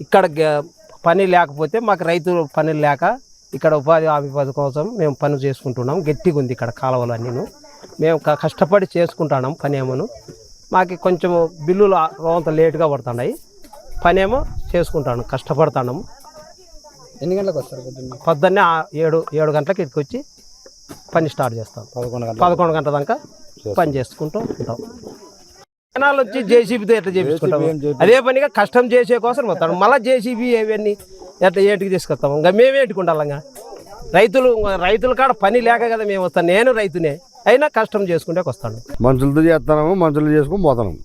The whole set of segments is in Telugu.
ఇక్కడ గ- పని లేకపోతే మాకు రైతు పని లేక ఇక్కడ ఉపాధి హామీ పథకం కోసం మేము పని చేసుకుంటున్నాం. గట్టిగా ఉంది ఇక్కడ కాలువలు అన్నీను. మేము కష్టపడి చేసుకుంటున్నాం పని ఏమోను మాకు కొంచెం బిల్లులు రోంత లేటుగా పడుతున్నాయి. పని ఏమో చేసుకుంటాను కష్టపడుతున్నాము ఎన్ని గంటలకు వస్తారు పొద్దున్న? పొద్దున్నే ఏడు ఏడు గంటలకు ఇక్కడికి వచ్చి పని స్టార్ట్ చేస్తాం. పదకొండు గంటలకు. పదకొండు గంటల దాకా పని చేసుకుంటూ ఉంటాం. జనాలు వచ్చి జేసీబీతో ఎట్లా చేపించుకుంటాం అదే పనిగా కష్టం చేసే కోసం వస్తాడు మళ్ళీ జేసీబీ అవన్నీ ఎట్లా ఏటికి తీసుకొస్తాం ఇంకా మేము ఇంకా. రైతులు రైతుల కాడ పని లేక కదా మేము వస్తాం. నేను రైతునే. అయినా కష్టం చేసుకుంటే వస్తాను. మనుషులతో చేస్తున్నాము మనుషులు చేసుకొని పోతున్నాం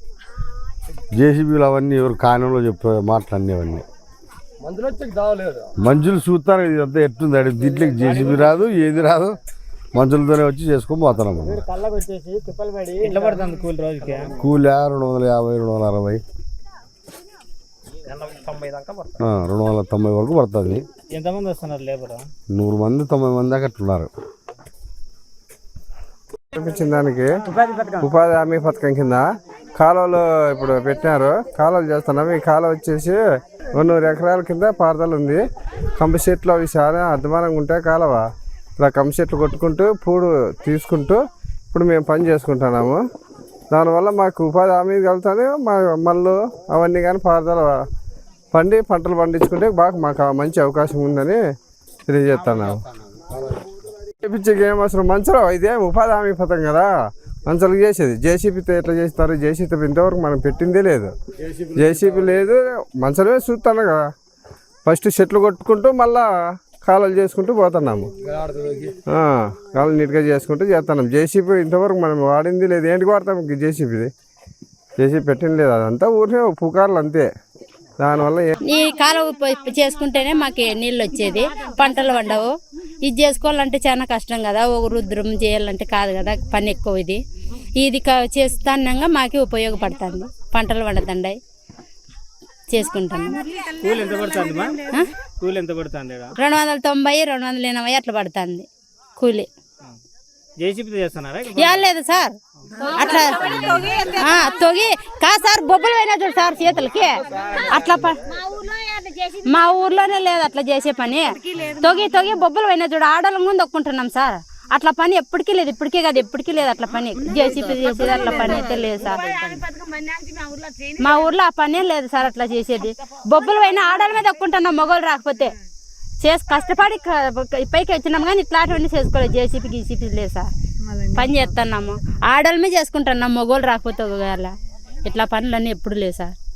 జేసీబీలు అవన్నీ ఎవరు కానంలో చెప్పే మాటలు అన్నీ అవన్నీ. మనుషులు చూస్తారు ఇదంతా ఎట్టుంది? దీంట్లోకి జేసీబీ రాదు ఏది రాదు. మనుషులతోనే వచ్చి చేసుకొని పోతున్నాం కూలి రోజుకి? కూలి రెండు వందల యాభై రెండు వందల అరవై. రెండు వందల తొంభై వరకు పడుతుంది. ఎంతమంది వస్తున్నారు లేబర్? నూరు మంది తొంభై మంది దాకా అట్లున్నారు. దానికి ఉపాధి హామీ పథకం కింద కాలువలు ఇప్పుడు పెట్టినారు. కాలువలు చేస్తున్నాం. ఈ కాలువ వచ్చేసి నూరు ఎకరాల కింద పారుదల ఉంది. కంప చెట్లు అవి చాలా అధ్వానంగా ఉంటాయి కాలువ. ఇలా కంప చెట్లు కొట్టుకుంటూ పూడు తీసుకుంటూ ఇప్పుడు మేము పని చేసుకుంటున్నాము. దానివల్ల మాకు ఉపాధి హామీ కలుగుతుంది మా మళ్ళు అవన్నీ కానీ పారుదల పండి పంటలు పండించుకుంటే బాగా మాకు మంచి అవకాశం ఉందని తెలియజేస్తున్నాము. చేపించేకి ఏం అవసరం మంచరావు ఇదే ఉపాధి హామీ పథకం కదా. మంచాలకు చేసేది. జేసీబీతో ఎట్లా చేస్తారు? జేసీబీతో ఇంతవరకు మనం పెట్టిందే లేదు. జేసీబీ లేదు మంచమే చూస్తాను కదా. ఫస్ట్ చెట్లు కొట్టుకుంటూ మళ్ళా కాలువలు చేసుకుంటూ పోతున్నాము. ఆ, కాలువలు నీట్గా చేసుకుంటూ చేస్తున్నాం. జేసీబీ ఇంతవరకు మనం వాడింది లేదు. ఏంటికి వాడతాం? జేసీబీది జేసీబీ పెట్టింది లేదు. అదంతా ఊరినే పుకార్లు అంతే. దానివల్ల ఈ కాలువ ప- చేసుకుంటేనే మాకు నీళ్ళు వచ్చేది. పంటలు వండవు ఇది చేసుకోవాలంటే చాలా కష్టం కదా. ఒక రుద్రం చేయాలంటే కాదు కదా. పని ఎక్కువ ఇది. ఇది క- చేస్తానంగా మాకు ఉపయోగపడుతుంది. పంటలు వండుతుండయి చేసుకుంటాను. కూలి ఎంత పడుతుంది? కూలి ఎంత? రెండు వందల తొంభై రెండు వందల ఎనభై అట్లా పడుతుంది కూలి. లేదు సార్. అట్లా తొగి. కా సార్ బొబ్బలు పోయినా చూడు సార్ చేతులకి. అట్లా మా ఊర్లోనే లేదు అట్లా చేసే పని. తొగి తొగి బొబ్బలు పోయినా చూడు ఆడల ముందు ఒక్కుంటున్నాం సార్. అట్లా పని ఎప్పటికీ లేదు ఇప్పటికే కాదు ఎప్పటికీ లేదు అట్లా పని. జేసీపీ చేసేది అట్లా పని అయితే లేదు సార్. మా ఊర్లో ఆ పనే లేదు సార్ అట్లా చేసేది. బొబ్బలు పోయినా ఆడల మీద ఒక్కుంటున్నాం మొగోళ్ళు రాకపోతే. చేసి కష్టపడి పైకి వచ్చినాం కానీ ఇట్లాంటివన్నీ చేసుకోలేదు జేసీపీ గీసీపీ లేదు సార్. పని చేస్తున్నాము ఆడలమే చేసుకుంటున్నాం మొగోళ్ళు రాకపోతే ఒకవేళ. ఇట్లా పనులన్నీ ఎప్పుడు లేవు సార్.